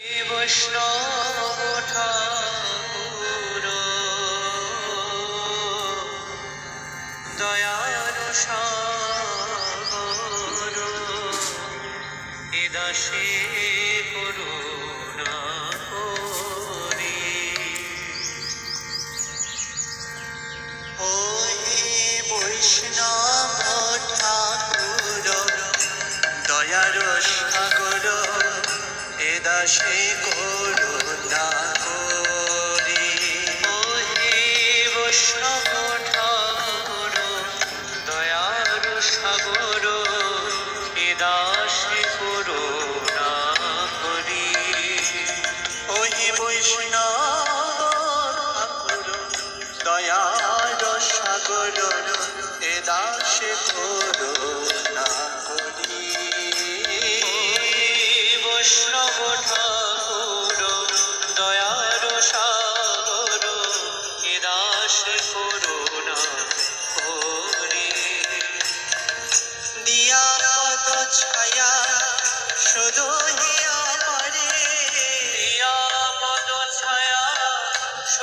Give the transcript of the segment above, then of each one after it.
বৈষ্ণব ঠাকুর দয়ার সাগর এ দাসে করুণা সে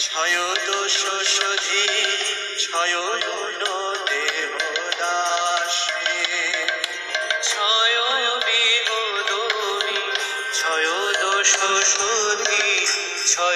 ছয় দোষ সধি ছয়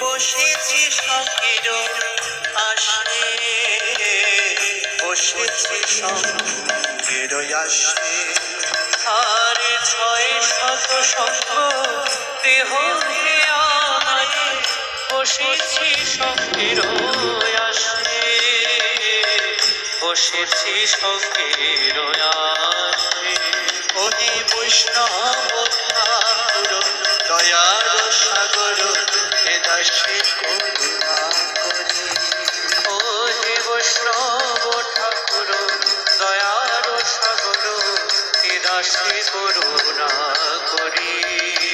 বসেছি সঙ্গের আসে বসেছি সঙ্গের আসে আর ছয় শত সঙ্গ দেহ বসেছি সঙ্গের আসে বসেছি সঙ্গের আসে ওহে বৈষ্ণব ঠাকুর দয়ার সাগর এ দাসে বৈষ্ণব ঠাকুর, দয়ার সাগর এ দাসে করুণা করি।